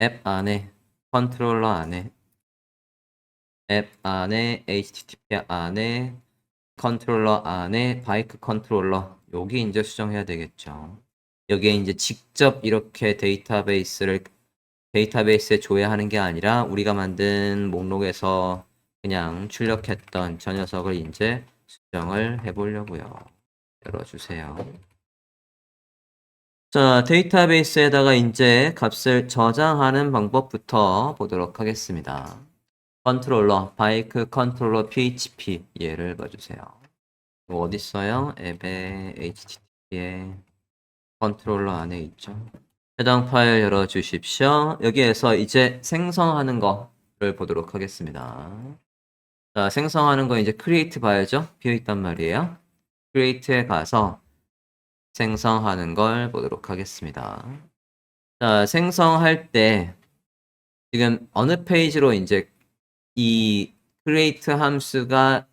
앱 안에 컨트롤러 안에 앱 안에 HTTP 안에 컨트롤러 안에 바이크 컨트롤러 여기 이제 수정해야 되겠죠. 여기에 이제 직접 이렇게 데이터베이스를 데이터베이스에 조회하는 게 아니라 우리가 만든 목록에서 그냥 출력했던 저 녀석을 이제 수정을 해 보려고요. 열어주세요. 자, 데이터베이스에다가 이제 값을 저장하는 방법부터 보도록 하겠습니다. 컨트롤러, 바이크 컨트롤러 PHP 얘를 봐주세요. 어디 있어요? 앱에 HTTP에 컨트롤러 안에 있죠. 해당 파일 열어 주십시오. 여기에서 이제 생성하는 거를 보도록 하겠습니다. 자, 생성하는 거 이제 create 봐야죠. 비어 있단 말이에요. create에 가서 생성하는 걸 보도록 하겠습니다. 자, 생성할 때 지금 어느 페이지로 이제 이 create 함수가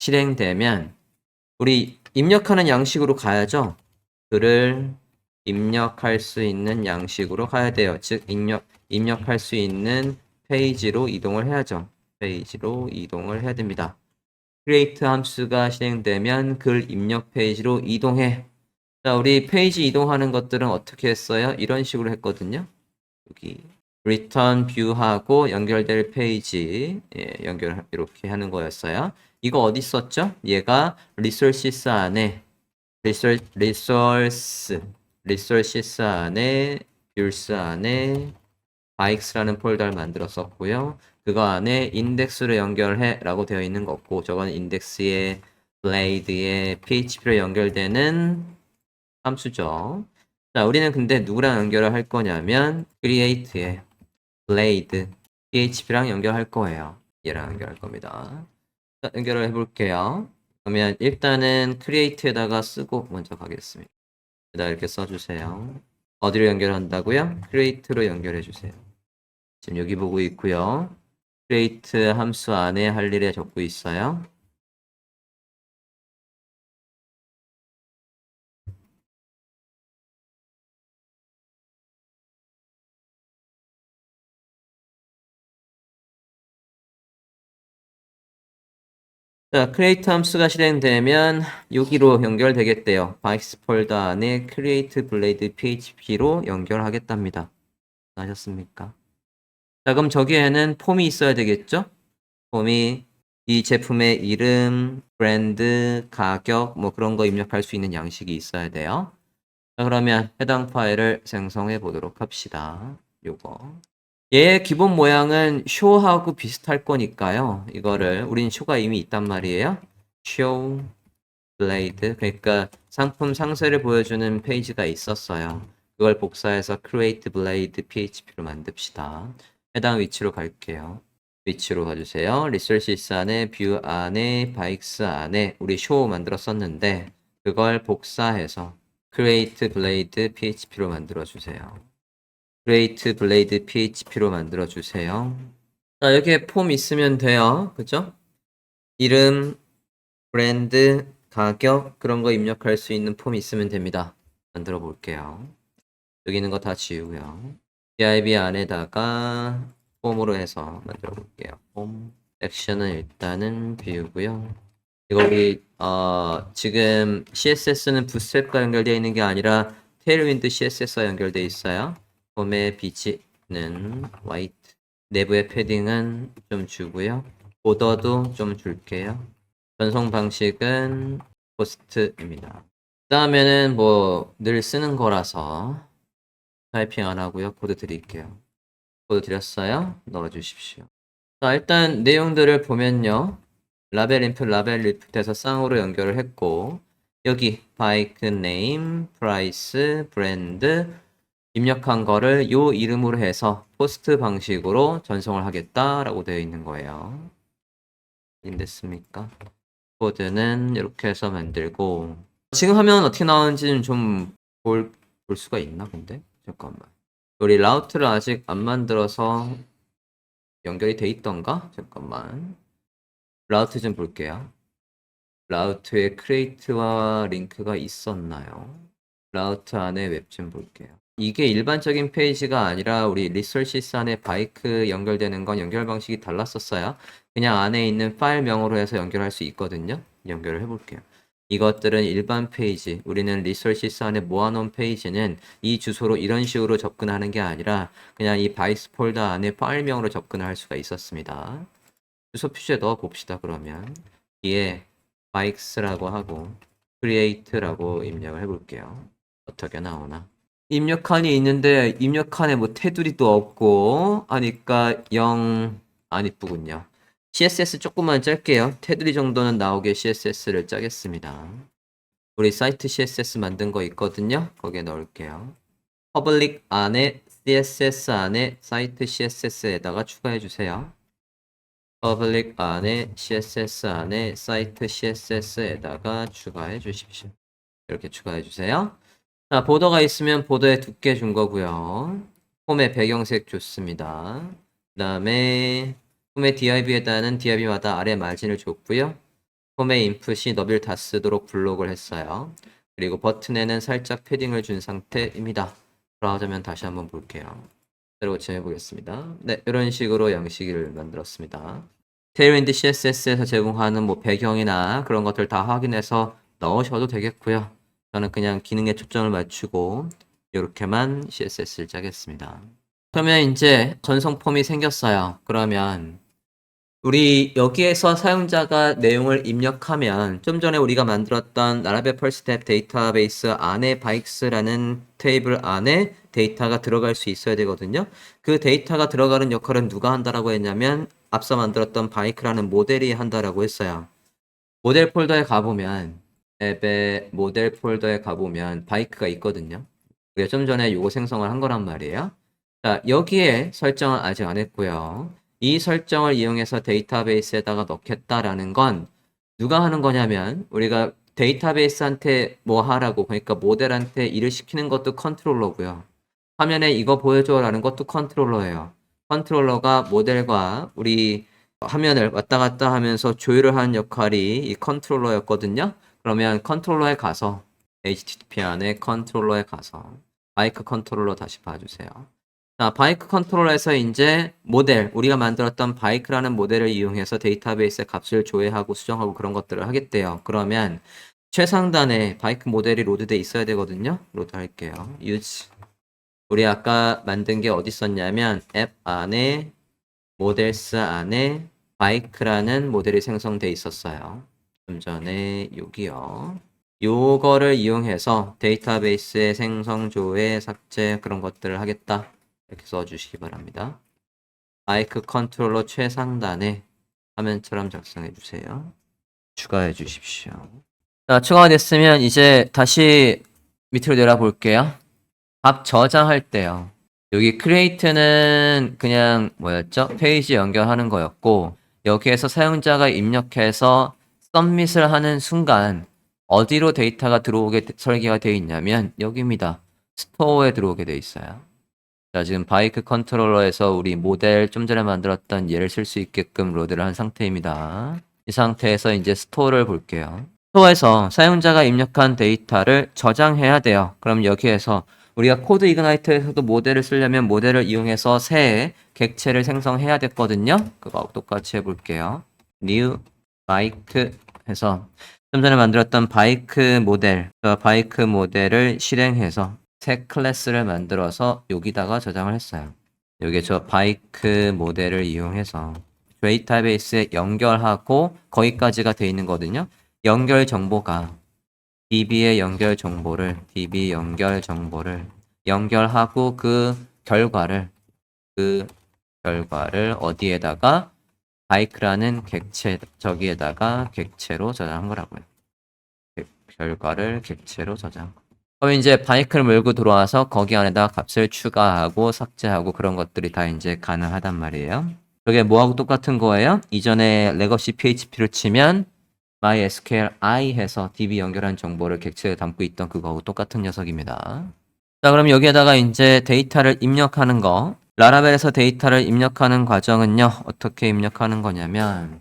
실행되면 우리 입력하는 양식으로 가야죠. 글을 입력할 수 있는 양식으로 가야 돼요. 즉 입력 입력할 수 있는 페이지로 이동을 해야죠. 페이지로 이동을 해야 됩니다. create 함수가 실행되면 글 입력 페이지로 이동해. 자, 우리 페이지 이동하는 것들은 어떻게 했어요? 이런 식으로 했거든요. 여기 return view하고 연결될 페이지 예, 연결 이렇게 하는 거였어요. 이거 어디 썼죠? 얘가 resources 안에 resource resource resources 안에 views 안에 bikes라는 폴더를 만들었었고요. 그거 안에 인덱스로 연결해 라고 되어 있는 거고 저건 인덱스에 blade에 php로 연결되는 함수죠. 자, 우리는 근데 누구랑 연결을 할 거냐면 create에 blade php랑 연결할 거예요. 얘랑 연결할 겁니다. 자, 연결을 해볼게요. 그러면 일단은 create에다가 쓰고 먼저 가겠습니다. 여기다 이렇게 써주세요. 어디로 연결한다고요? create로 연결해 주세요. 지금 여기 보고 있고요. create 함수 안에 할 일에 적고 있어요. 자, create 함수가 실행되면 여기로 연결되겠대요. 바이스 폴더 안에 create blade php로 연결하겠답니다. 아셨습니까? 자, 그럼 저기에는 폼이 있어야 되겠죠? 폼이 이 제품의 이름, 브랜드, 가격, 뭐 그런 거 입력할 수 있는 양식이 있어야 돼요. 자, 그러면 해당 파일을 생성해 보도록 합시다. 요거. 얘의 기본 모양은 show하고 비슷할 거니까요. 이거를 우린 show가 이미 있단 말이에요. show blade 그러니까 상품 상세를 보여주는 페이지가 있었어요. 그걸 복사해서 create blade php로 만듭시다. 해당 위치로 갈게요. 위치로 가주세요. resources 안에 view 안에 bikes 안에 우리 show 만들었었는데 그걸 복사해서 create blade php로 만들어 주세요. Create blade php로 만들어 주세요. 자, 여기에 폼 있으면 돼요. 그죠? 이름, 브랜드, 가격 그런 거 입력할 수 있는 폼 있으면 됩니다. 만들어 볼게요. 여기 있는 거 다 지우고요. div 안에다가 폼으로 해서 만들어 볼게요. 폼 액션은 일단은 비우고요. 우리 어, 지금 CSS는 부스트랩과 연결되어 있는 게 아니라 테일윈드 CSS와 연결되어 있어요. 폼의 비치는 화이트. 내부의 패딩은 좀 주고요. 보더도 좀 줄게요. 전송 방식은 포스트입니다. 그 다음에는 뭐 늘 쓰는 거라서 타이핑 안 하고요. 코드 드릴게요. 코드 드렸어요. 넣어주십시오. 자, 일단 내용들을 보면요. 라벨 인풋, 라벨 리프트에서 쌍으로 연결을 했고 여기 바이크 네임, 프라이스, 브랜드 입력한 거를 요 이름으로 해서 포스트 방식으로 전송을 하겠다라고 되어 있는 거예요. 됐습니까? 코드는 이렇게 해서 만들고. 지금 화면 어떻게 나오는지는 좀볼 볼 수가 있나 근데? 잠깐만. 우리 라우트를 아직 안 만들어서 연결이 돼 있던가? 잠깐만. 라우트 좀 볼게요. 라우트에 크레이트와 링크가 있었나요? 라우트 안에 웹 좀 볼게요 이게 일반적인 페이지가 아니라 우리 리솔시스 안에 바이크 연결되는 건 연결 방식이 달랐었어요. 그냥 안에 있는 파일명으로 해서 연결할 수 있거든요. 연결을 해볼게요. 이것들은 일반 페이지, 우리는 리솔시스 안에 모아놓은 페이지는 이 주소로 이런 식으로 접근하는 게 아니라 그냥 이 바이스 폴더 안에 파일명으로 접근을 할 수가 있었습니다. 주소 표시에 넣어 봅시다, 그러면. 뒤에 바이크스라고 하고 create라고 입력을 해볼게요. 어떻게 나오나. 입력칸이 있는데 입력칸에 뭐 테두리 도 없고 하니까 영 안 이쁘군요. CSS 조금만 짤게요. 테두리 정도는 나오게 CSS를 짜겠습니다. 우리 사이트 CSS 만든 거 있거든요. 거기에 넣을게요. 퍼블릭 안에 CSS 안에 사이트 CSS에다가 추가해 주세요. 퍼블릭 안에 CSS 안에 사이트 CSS에다가 추가해 주십시오. 이렇게 추가해 주세요. 자, 보더가 있으면 보더에 두께 준 거고요. 홈의 배경색 좋습니다. 그 다음에 홈의 div에다는 div마다 아래 마진을 줬고요. 홈의 인풋이 너비를 다 쓰도록 블록을 했어요. 그리고 버튼에는 살짝 패딩을 준 상태입니다. 브라우저면 다시 한번 볼게요. 새로 고침해 보겠습니다. 네, 이런 식으로 양식을 만들었습니다. 테일윈드 CSS에서 제공하는 뭐 배경이나 그런 것들 다 확인해서 넣으셔도 되겠고요. 저는 그냥 기능에 초점을 맞추고 이렇게만 CSS를 짜겠습니다. 그러면 이제 전송 폼이 생겼어요. 그러면 우리 여기에서 사용자가 내용을 입력하면 좀 전에 우리가 만들었던 라라벨 펄스텝 데이터베이스 안에 바이크스라는 테이블 안에 데이터가 들어갈 수 있어야 되거든요. 그 데이터가 들어가는 역할은 누가 한다라고 했냐면 앞서 만들었던 바이크라는 모델이 한다라고 했어요. 모델 폴더에 가보면 앱의 모델 폴더에 가보면 바이크가 있거든요. 우리가 좀 전에 요거 생성을 한 거란 말이에요. 자, 여기에 설정은 아직 안 했고요. 이 설정을 이용해서 데이터베이스에다가 넣겠다라는 건 누가 하는 거냐면 우리가 데이터베이스한테 뭐 하라고 그러니까 모델한테 일을 시키는 것도 컨트롤러고요. 화면에 이거 보여줘라는 것도 컨트롤러예요. 컨트롤러가 모델과 우리 화면을 왔다 갔다 하면서 조율을 하는 역할이 이 컨트롤러였거든요. 그러면 컨트롤러에 가서 HTTP 안에 컨트롤러에 가서 바이크 컨트롤러 다시 봐주세요. 자, 바이크 컨트롤러에서 이제 모델, 우리가 만들었던 바이크라는 모델을 이용해서 데이터베이스에 값을 조회하고 수정하고 그런 것들을 하겠대요. 그러면 최상단에 바이크 모델이 로드돼 있어야 되거든요. 로드 할게요. use. 우리 아까 만든 게 어디 있었냐면 앱 안에 모델스 안에 바이크라는 모델이 생성돼 있었어요. 좀 전에 여기요. 요거를 이용해서 데이터베이스의 생성, 조회, 삭제 그런 것들을 하겠다. 이렇게 써주시기 바랍니다. 마이크 컨트롤러 최상단에 화면처럼 작성해 주세요. 추가해 주십시오. 자, 추가가 됐으면 이제 다시 밑으로 내려 볼게요. 값 저장할 때요. 여기 create는 그냥 뭐였죠? 페이지 연결하는 거였고 여기에서 사용자가 입력해서 submit을 하는 순간 어디로 데이터가 들어오게 되- 설계가 되어 있냐면 여기입니다. 스토어에 들어오게 되어 있어요. 자, 지금 바이크 컨트롤러에서 우리 모델 좀 전에 만들었던 얘를 쓸 수 있게끔 로드를 한 상태입니다. 이 상태에서 이제 스토어를 볼게요. 스토어에서 사용자가 입력한 데이터를 저장해야 돼요. 그럼 여기에서 우리가 코드 이그나이트에서도 모델을 쓰려면 모델을 이용해서 새 객체를 생성해야 됐거든요. 그거 똑같이 해볼게요. new 바이크 해서 좀 전에 만들었던 바이크 모델, 그 바이크 모델을 실행해서 새 클래스를 만들어서 여기다가 저장을 했어요. 여기 저 바이크 모델을 이용해서 데이터베이스에 연결하고 거기까지가 돼 있는 거거든요. 연결 정보가 DB의 연결 정보를 DB 연결 정보를 연결하고 그 결과를 그 결과를 어디에다가 바이크라는 객체 저기에다가 객체로 저장한 거라고요. 객- 결과를 객체로 저장. 그럼 이제 바이크를 몰고 들어와서 거기 안에다 값을 추가하고 삭제하고 그런 것들이 다 이제 가능하단 말이에요. 저게 뭐하고 똑같은 거예요? 이전에 레거시 PHP를 치면 MySQL I 해서 DB 연결한 정보를 객체에 담고 있던 그거하고 똑같은 녀석입니다. 자, 그럼 여기에다가 이제 데이터를 입력하는 거. 라라벨에서 데이터를 입력하는 과정은요, 어떻게 입력하는 거냐면,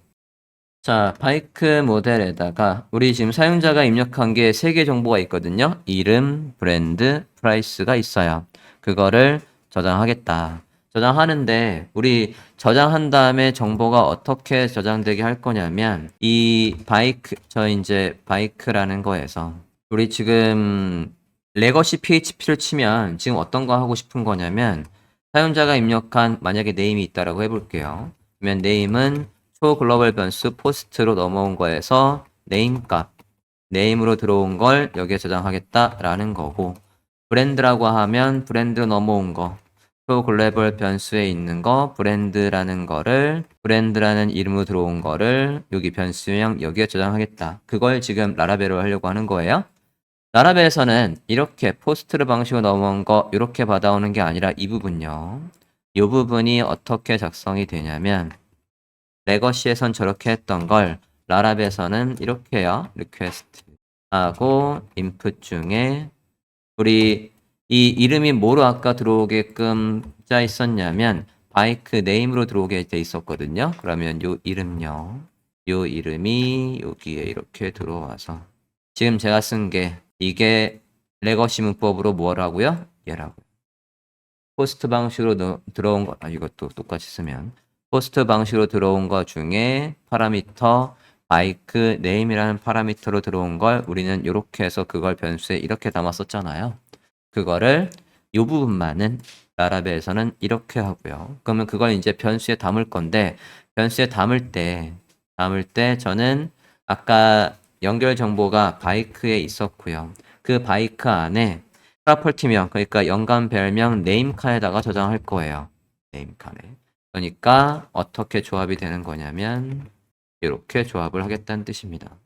자, 바이크 모델에다가 우리 지금 사용자가 입력한 게 세 개 정보가 있거든요. 이름, 브랜드, price가 있어요. 그거를 저장하겠다. 저장하는데 우리 저장한 다음에 정보가 어떻게 저장되게 할 거냐면 이 바이크 저 이제 바이크라는 거에서 우리 지금 레거시 PHP를 치면 지금 어떤 거 하고 싶은 거냐면 사용자가 입력한 만약에 네임이 있다라고 해볼게요. 그러면 네임은 초 글로벌 변수 포스트로 넘어온 거에서 네임 값 네임으로 들어온 걸 여기에 저장하겠다라는 거고 브랜드라고 하면 브랜드 넘어온 거, 또 글로벌 변수에 있는 거, 브랜드라는 거를, 브랜드라는 이름으로 들어온 거를 여기 변수형 여기에 저장하겠다. 그걸 지금 라라벨로 하려고 하는 거예요. 라라벨에서는 이렇게 포스트를 방식으로 넘어온 거 이렇게 받아오는 게 아니라 이 부분요. 이 부분이 어떻게 작성이 되냐면 레거시에선 저렇게 했던 걸 라라벨에서는 이렇게요. 리퀘스트 하고 인풋 중에 우리 이 이름이 뭐로 아까 들어오게끔 짜 있었냐면 바이크 네임으로 들어오게 돼 있었거든요. 그러면 요 이름요. 요 이름이 여기에 이렇게 들어와서 지금 제가 쓴게 이게 레거시 문법으로 뭐라고요? 얘라고. 포스트 방식으로 넣- 들어온 거, 아, 이것도 똑같이 쓰면 포스트 방식으로 들어온 거 중에 파라미터 바이크 네임이라는 파라미터로 들어온 걸 우리는 이렇게 해서 그걸 변수에 이렇게 담았었잖아요. 그거를 이 부분만은 라라벨에서는 이렇게 하고요. 그러면 그걸 이제 변수에 담을 건데 변수에 담을 때 담을 때 저는 아까 연결 정보가 바이크에 있었고요. 그 바이크 안에 프로퍼티명 그러니까 연관 별명 네임칸에다가 저장할 거예요. 네임칸에. 그러니까 어떻게 조합이 되는 거냐면 이렇게 조합을 하겠다는 뜻입니다.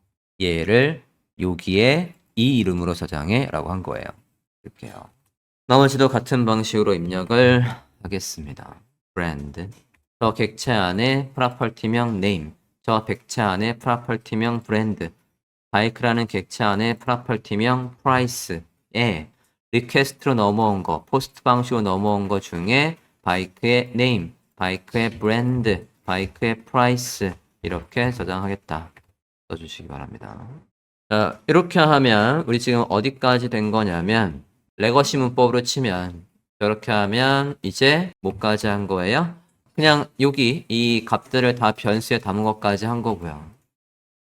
얘를 여기에 이 이름으로 저장해 라고 한 거예요. 이렇게요. 나머지도 같은 방식으로 입력을 하겠습니다. 브랜드. 저 객체 안에 프로퍼티명 name. 저 객체 안에 프로퍼티명 브랜드. 바이크라는 객체 안에 프로퍼티명 price에 리퀘스트로 넘어온 거, 포스트 방식으로 넘어온 거 중에 바이크의 name, 바이크의 브랜드, 바이크의 price 이렇게 저장하겠다. 써주시기 바랍니다. 자, 이렇게 하면 우리 지금 어디까지 된 거냐면 레거시 문법으로 치면 이렇게 하면 이제 뭐까지 한 거예요? 그냥 여기 이 값들을 다 변수에 담은 것까지 한 거고요.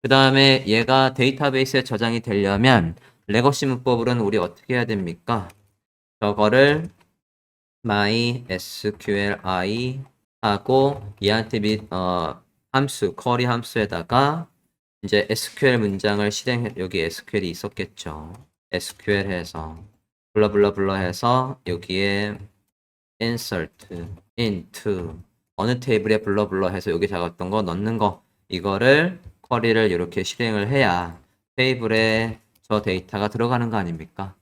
그 다음에 얘가 데이터베이스에 저장이 되려면 레거시 문법으로는 우리 어떻게 해야 됩니까? 저거를 mysqli 하고 얘한테 및 어, 함수, 쿼리 함수에다가 이제 SQL 문장을 실행해 여기 SQL이 있었겠죠. SQL 해서 블러 블러 블러 해서 여기에 insert into 어느 테이블에 블러 블러 해서 여기 작았던 거 넣는 거 이거를 쿼리를 이렇게 실행을 해야 테이블에 저 데이터가 들어가는 거 아닙니까?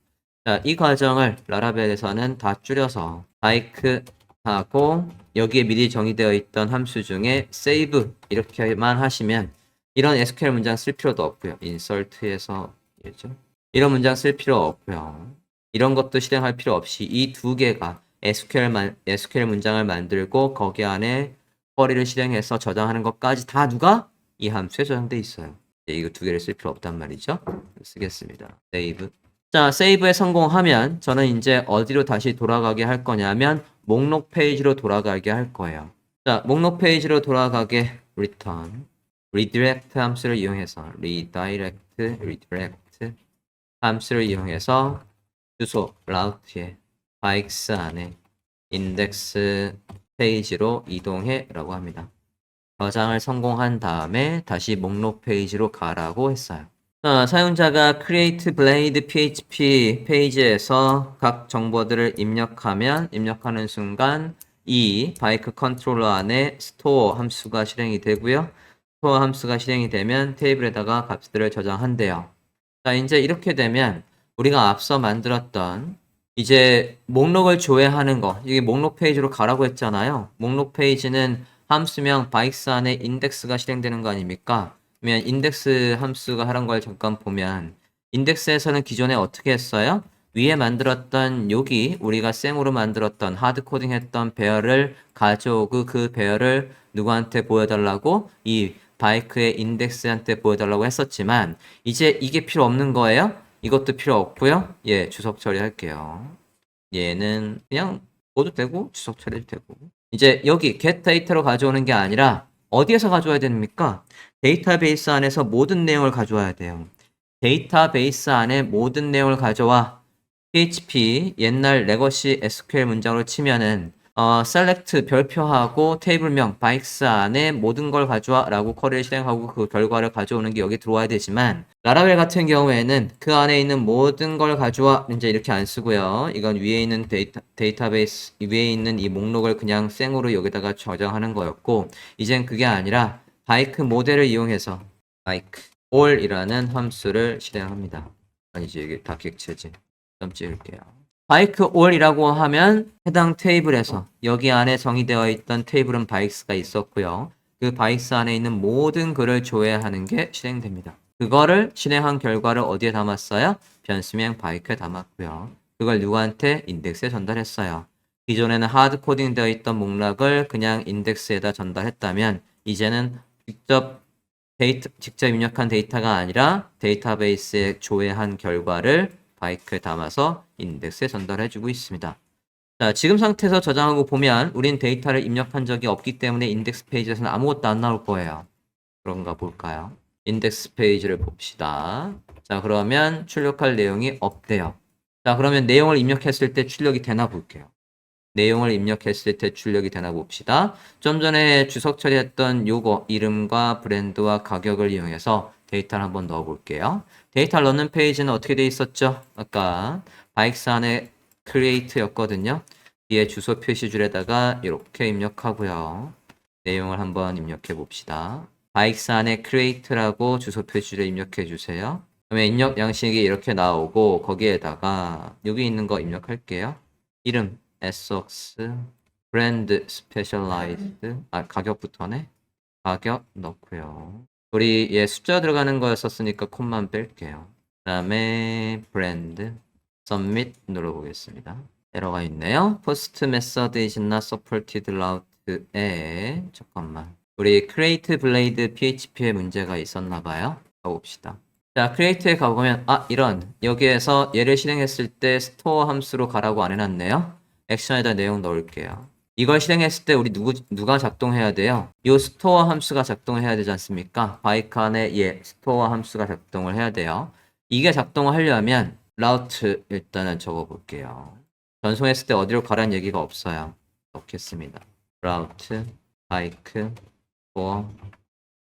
자, 이 과정을 라라벨에서는 다 줄여서 바이크하고 여기에 미리 정의되어 있던 함수 중에 save 이렇게만 하시면 이런 SQL 문장 쓸 필요도 없고요. insert에서 예죠. 이런 문장 쓸 필요 없고요. 이런 것도 실행할 필요 없이 이 두 개가 SQL, 만, SQL 문장을 만들고 거기 안에 쿼리를 실행해서 저장하는 것까지 다 누가 이 함수에 저장돼 있어요. 네, 이거 두 개를 쓸 필요 없단 말이죠. 쓰겠습니다. save. 자, 세이브에 성공하면 저는 이제 어디로 다시 돌아가게 할 거냐면 목록 페이지로 돌아가게 할 거예요. 자, 목록 페이지로 돌아가게 return redirect 함수를 이용해서 redirect redirect 함수를 이용해서 주소 route에 bikes 안에 index 페이지로 이동해 라고 합니다. 저장을 성공한 다음에 다시 목록 페이지로 가라고 했어요. 자, 사용자가 create blade php 페이지에서 각 정보들을 입력하면 입력하는 순간 이 바이크 컨트롤러 안에 store 함수가 실행이 되고요. store 함수가 실행이 되면 테이블에다가 값들을 저장한대요. 자, 이제 이렇게 되면 우리가 앞서 만들었던 이제 목록을 조회하는 거, 이게 목록 페이지로 가라고 했잖아요. 목록 페이지는 함수명 바이크스 안에 인덱스가 실행되는 거 아닙니까? 그러면 인덱스 함수가 하는 걸 잠깐 보면 인덱스에서는 기존에 어떻게 했어요? 위에 만들었던 여기 우리가 생으로 만들었던 하드 코딩 했던 배열을 가져오고 그 배열을 누구한테 보여달라고 이 바이크의 인덱스한테 보여달라고 했었지만 이제 이게 필요 없는 거예요? 이것도 필요 없고요. 예, 주석 처리할게요. 얘는 그냥 줘도 되고 주석 처리도 되고 이제 여기 get 데이터로 가져오는 게 아니라 어디에서 가져와야 됩니까? 데이터베이스 안에서 모든 내용을 가져와야 돼요. 데이터베이스 안에 모든 내용을 가져와 PHP 옛날 레거시 SQL 문장으로 치면은 어, select 별표하고 테이블명 바이크스 안에 모든 걸 가져와 라고 쿼리를 실행하고 그 결과를 가져오는 게 여기 들어와야 되지만 라라벨 같은 경우에는 그 안에 있는 모든 걸 가져와 이제 이렇게 안 쓰고요. 이건 위에 있는 데이터, 데이터베이스 위에 있는 이 목록을 그냥 생으로 여기다가 저장하는 거였고 이젠 그게 아니라 바이크 모델을 이용해서 바이크 all이라는 함수를 실행합니다. 아니지 이게 다 객체지. 점 찍을게요. 바이크 all이라고 하면 해당 테이블에서 여기 안에 정의되어 있던 테이블은 바이크스가 있었고요. 그 바이크스 안에 있는 모든 글을 조회하는 게 실행됩니다. 그거를 실행한 결과를 어디에 담았어요? 변수명 바이크에 담았고요. 그걸 누구한테? 인덱스에 전달했어요. 기존에는 하드 코딩 되어 있던 목록을 그냥 인덱스에다 전달했다면 이제는 직접 데이터, 직접 입력한 데이터가 아니라 데이터베이스에 조회한 결과를 바이크에 담아서 인덱스에 전달해 주고 있습니다. 자, 지금 상태에서 저장하고 보면 우린 데이터를 입력한 적이 없기 때문에 인덱스 페이지에서는 아무것도 안 나올 거예요. 그런가 볼까요? 인덱스 페이지를 봅시다. 자, 그러면 출력할 내용이 없대요. 자, 그러면 내용을 입력했을 때 출력이 되나 볼게요. 내용을 입력했을 때 출력이 되나 봅시다. 좀 전에 주석 처리했던 요거 이름과 브랜드와 가격을 이용해서 데이터를 한번 넣어 볼게요. 데이터를 넣는 페이지는 어떻게 돼 있었죠? 아까 바이크스 안에 create였거든요. 뒤에 주소 표시줄에다가 이렇게 입력하고요. 내용을 한번 입력해 봅시다. 바이크스 안에 create라고 주소 표시줄에 입력해 주세요. 그러면 입력 양식이 이렇게 나오고 거기에다가 여기 있는 거 입력할게요. 이름 SOX 브랜드 스페셜라이즈드 아 가격부터네. 가격 넣고요. 우리 얘 숫자 들어가는 거였었으니까 콤만 뺄게요. 그다음에 브랜드 submit 눌러보겠습니다. 에러가 있네요. post method is not supported route에 잠깐만 우리 create blade php에 문제가 있었나 봐요. 가봅시다. 자, create에 가보면 아 이런 여기에서 얘를 실행했을 때 store 함수로 가라고 안 해놨네요. 액션에다 내용 넣을게요. 이걸 실행했을 때 우리 누구, 누가 작동해야 돼요? 이 스토어 함수가 작동해야 되지 않습니까? 안에 예, 스토어 함수가 작동을 해야 돼요. 이게 작동을 하려면 라우트 일단은 적어 볼게요. 전송했을 때 어디로 가라는 얘기가 없어요. 넣겠습니다. 라우트, 바이크, 스토어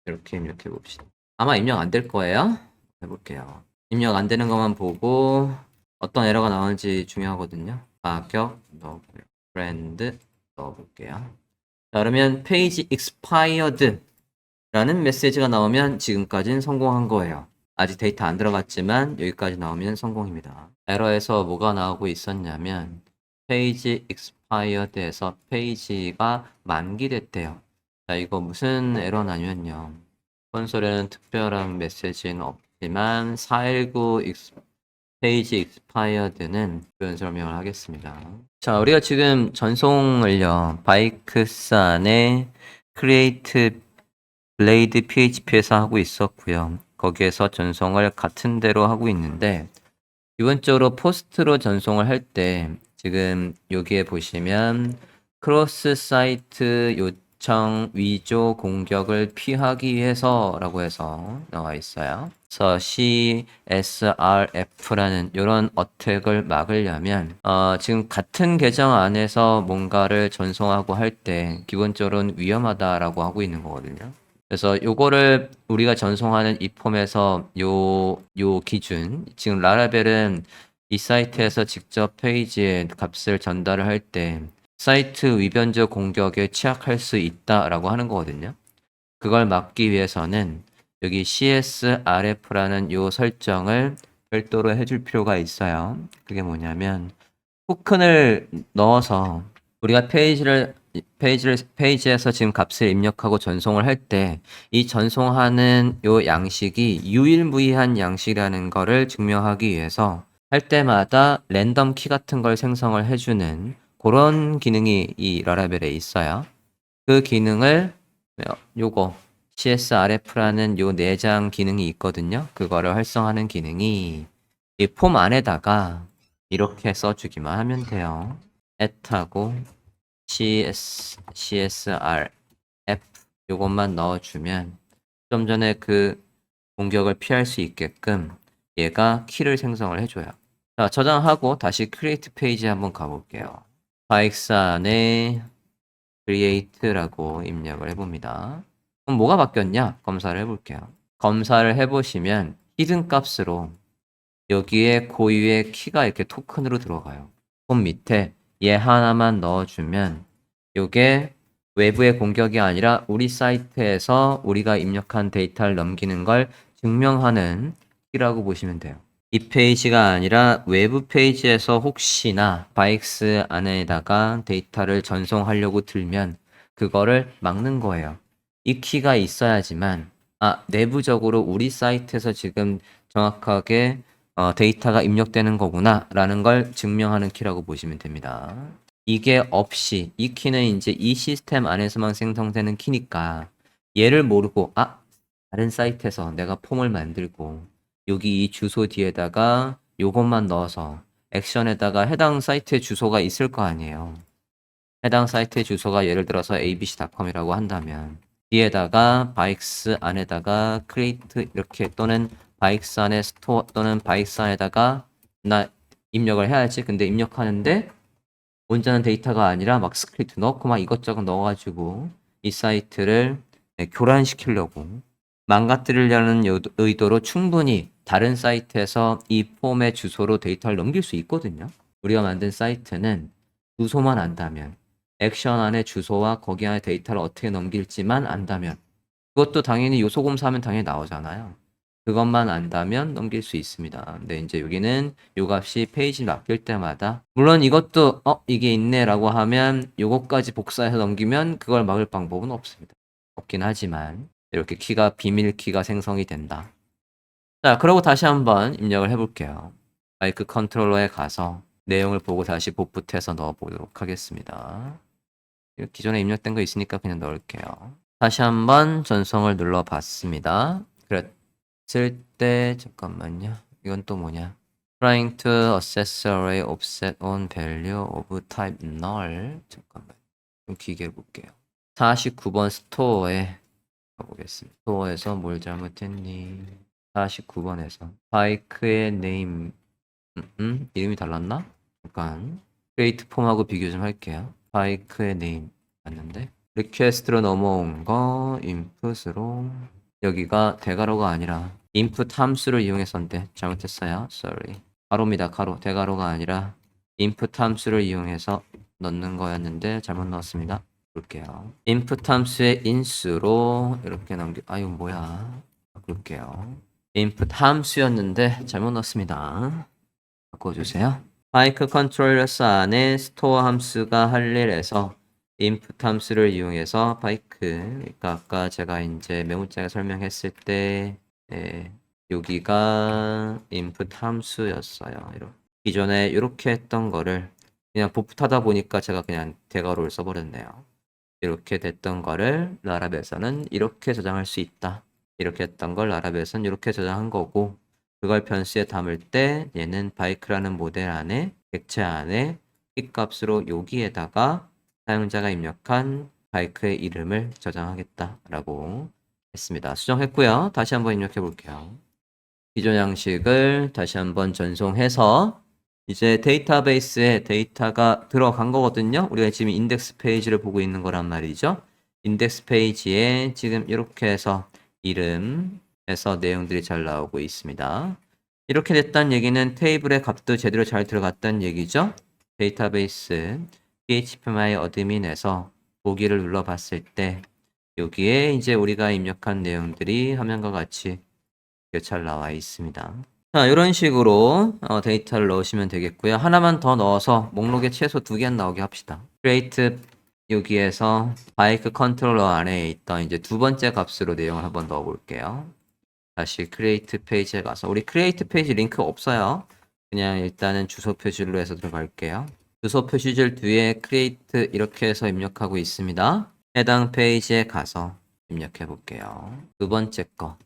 이렇게 입력해 봅시다. 아마 입력 안 될 거예요. 해볼게요. 입력 안 되는 것만 보고 어떤 에러가 나오는지 중요하거든요. 가격 넣고요. 브랜드 넣어볼게요. 자, 그러면 페이지 expired 라는 메시지가 나오면 지금까지는 성공한 거예요. 아직 데이터 안 들어갔지만 여기까지 나오면 성공입니다. 에러에서 뭐가 나오고 있었냐면 페이지 expired에서 페이지가 만기됐대요. 자, 이거 무슨 에러냐면요. 콘솔에는 특별한 메시지는 없지만 419 익스, 페이지 expired는 표현 설명을 하겠습니다. 자, 우리가 지금 전송을요, 안에 create blade php에서 하고 있었고요. 거기에서 전송을 같은 대로 하고 있는데, 기본적으로 포스트로 전송을 할 때, 지금 여기에 보시면, 크로스 사이트 요청 위조 공격을 피하기 위해서라고 해서 나와 있어요. 그래서 CSRF라는 이런 어택을 막으려면 어, 지금 같은 계정 안에서 뭔가를 전송하고 할 때 기본적으로는 위험하다라고 하고 있는 거거든요. 그래서 요거를 우리가 전송하는 이 폼에서 요, 요 기준, 지금 라라벨은 이 사이트에서 직접 페이지에 값을 전달을 할 때 사이트 위변적 공격에 취약할 수 있다라고 하는 거거든요. 그걸 막기 위해서는 여기 CSRF라는 요 설정을 별도로 해줄 필요가 있어요. 그게 뭐냐면 토큰을 넣어서 우리가 페이지를 페이지를 페이지에서 지금 값을 입력하고 전송을 할 때 이 전송하는 요 양식이 유일무이한 양식이라는 거를 증명하기 위해서 할 때마다 랜덤 키 같은 걸 생성을 해주는 그런 기능이 이 라라벨에 있어요. 그 기능을 요거 CSRF라는 요 내장 기능이 있거든요. 그거를 활성화하는 기능이 이 폼 안에다가 이렇게 써주기만 하면 돼요. at하고 cs, csr, f 요것만 넣어주면 좀 전에 그 공격을 피할 수 있게끔 얘가 키를 생성을 해줘요. 자, 저장하고 다시 create 페이지에 한번 가볼게요. 안에 create라고 입력을 해봅니다. 그럼 뭐가 바뀌었냐? 검사를 해볼게요. 검사를 해보시면 히든 값으로 여기에 고유의 키가 이렇게 토큰으로 들어가요. 폰 밑에 얘 하나만 넣어주면 요게 외부의 공격이 아니라 우리 사이트에서 우리가 입력한 데이터를 넘기는 걸 증명하는 키라고 보시면 돼요. 이 페이지가 아니라 외부 페이지에서 혹시나 바익스 안에다가 데이터를 전송하려고 들면 그거를 막는 거예요. 이 키가 있어야지만 아 내부적으로 우리 사이트에서 지금 정확하게 어, 데이터가 입력되는 거구나 라는 걸 증명하는 키라고 보시면 됩니다. 이게 없이 이 키는 이제 이 시스템 안에서만 생성되는 키니까 얘를 모르고 아 다른 사이트에서 내가 폼을 만들고 여기 이 주소 뒤에다가 요것만 넣어서 액션에다가 해당 사이트의 주소가 있을 거 아니에요. 해당 사이트의 주소가 예를 들어서 abc.com이라고 한다면 뒤에다가 바익스 안에다가 create 이렇게 또는 바익스 안에 스토어 또는 바익스 안에다가 나 입력을 해야지. 근데 입력하는데 온전한 데이터가 아니라 막 스크립트 넣고 막 이것저것 넣어가지고 이 사이트를 네, 교란시키려고 망가뜨리려는 요- 의도로 충분히 다른 사이트에서 이 폼의 주소로 데이터를 넘길 수 있거든요. 우리가 만든 사이트는 주소만 안다면 액션 안에 주소와 거기 안에 데이터를 어떻게 넘길지만 안다면 그것도 당연히 요소 검사하면 당연히 나오잖아요. 그것만 안다면 넘길 수 있습니다. 근데 이제 여기는 요 값이 페이지 바뀔 때마다 물론 이것도 어 이게 있네라고 하면 요것까지 복사해서 넘기면 그걸 막을 방법은 없습니다. 없긴 하지만 이렇게 키가 비밀 키가 생성이 된다. 자, 그러고 다시 한번 입력을 해볼게요. 마이크 컨트롤러에 가서 내용을 보고 다시 복붙해서 넣어보도록 하겠습니다. 기존에 입력된 거 있으니까 그냥 넣을게요. 다시 한번 전송을 눌러봤습니다. 그랬을 때 잠깐만요. 이건 또 뭐냐? Trying to assess array offset on value of type null. 잠깐만. 좀 길게 해볼게요. 49번 스토어에 가보겠습니다. 스토어에서 뭘 잘못했니? 49번에서 바이크의 네임 음, 음? 이름이 달랐나? 잠깐 크레이트 폼하고 비교 좀 할게요. 바이크의 네임 맞는데 리퀘스트로 넘어온 거 인풋으로 여기가 대가로가 아니라 인풋 함수를 이용해서인데 잘못했어요. sorry. 가로입니다. 가로. 대가로가 아니라 인풋 함수를 이용해서 넣는 거였는데 잘못 넣었습니다. 볼게요. 인풋 함수의 인수로 이렇게 넘기 아유 뭐야. 바꿀게요. 인풋 함수였는데 잘못 넣었습니다. 바꿔 주세요. 바이크 컨트롤러스 안에 스토어 함수가 할 일에서 인풋 함수를 이용해서 바이크 그러니까 아까 제가 이제 메모장에 설명했을 때 예, 여기가 인풋 함수였어요. 이렇게. 기존에 이렇게 했던 거를 그냥 복붙하다 보니까 제가 그냥 대괄호를 써버렸네요. 이렇게 됐던 거를 라랍에서는 이렇게 저장할 수 있다. 이렇게 했던 걸 라랍에서는 이렇게 저장한 거고 그걸 변수에 담을 때 얘는 바이크라는 모델 안에 객체 안에 키 값으로 여기에다가 사용자가 입력한 바이크의 이름을 저장하겠다라고 했습니다. 수정했고요. 다시 한번 입력해 볼게요. 기존 양식을 다시 한번 전송해서 이제 데이터베이스에 데이터가 들어간 거거든요. 우리가 지금 인덱스 페이지를 보고 있는 거란 말이죠. 인덱스 페이지에 지금 이렇게 해서 이름 해서 내용들이 잘 나오고 있습니다. 이렇게 됐다는 얘기는 테이블의 값도 제대로 잘 들어갔다는 얘기죠. 데이터베이스 phpmy 어드민에서 보기를 눌러봤을 때 여기에 이제 우리가 입력한 내용들이 화면과 같이 잘 나와 있습니다. 자, 이런 식으로 어, 데이터를 넣으시면 되겠고요. 하나만 더 넣어서 목록에 최소 두 개는 나오게 합시다. create 여기에서 바이크 컨트롤러 안에 있던 이제 두 번째 값으로 내용을 한번 넣어 볼게요. 다시 create 페이지에 가서 우리 create 페이지 링크 없어요. 그냥 일단은 주소 표시로 해서 들어갈게요. 주소 표시줄 뒤에 create 이렇게 해서 입력하고 있습니다. 해당 페이지에 가서 입력해 볼게요. 두 번째 거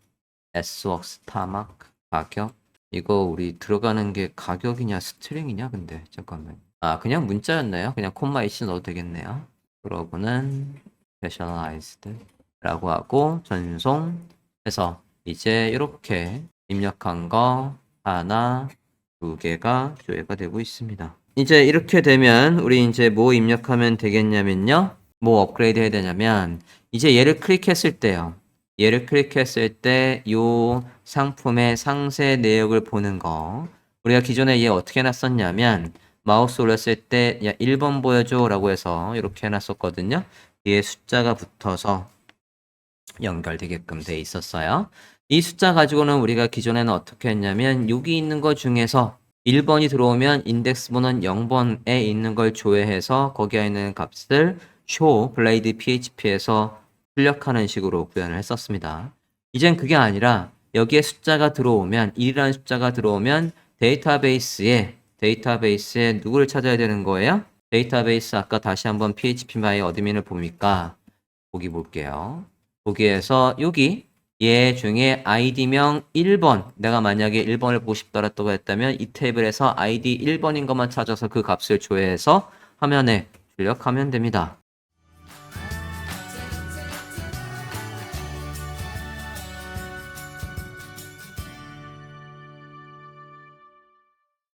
sworks 타막 가격 이거 우리 들어가는 게 가격이냐 스트링이냐 근데 잠깐만 아 그냥 문자였나요? 그냥 콤마 이씨 넣어도 되겠네요 그러고는 specialized 라고 하고 전송해서 이제 이렇게 입력한 거 하나 두 개가 조회가 되고 있습니다. 이제 이렇게 되면 우리 이제 뭐 입력하면 되겠냐면요. 뭐 업그레이드 해야 되냐면 이제 얘를 클릭했을 때요. 얘를 클릭했을 때 요 상품의 상세 내역을 보는 거. 우리가 기존에 얘 어떻게 해놨었냐면 마우스 올렸을 때 야 1번 보여줘 라고 해서 이렇게 해놨었거든요. 뒤에 숫자가 붙어서 연결되게끔 돼 있었어요 이 숫자 가지고는 우리가 기존에는 어떻게 했냐면 여기 있는 것 중에서 1번이 들어오면 인덱스 번호는 0번에 있는 걸 조회해서 거기에 있는 값을 show blade php에서 출력하는 식으로 구현을 했었습니다. 이젠 그게 아니라 여기에 숫자가 들어오면 1이라는 숫자가 들어오면 데이터베이스에 데이터베이스에 누구를 찾아야 되는 거예요? 데이터베이스 아까 다시 한번 php my 어드민을 봅니까? 보기 볼게요. 보기에서 여기 얘 중에 아이디명 1번 내가 만약에 1번을 보고 싶더라고 했다면 이 테이블에서 아이디 1번인 것만 찾아서 그 값을 조회해서 화면에 출력하면 됩니다.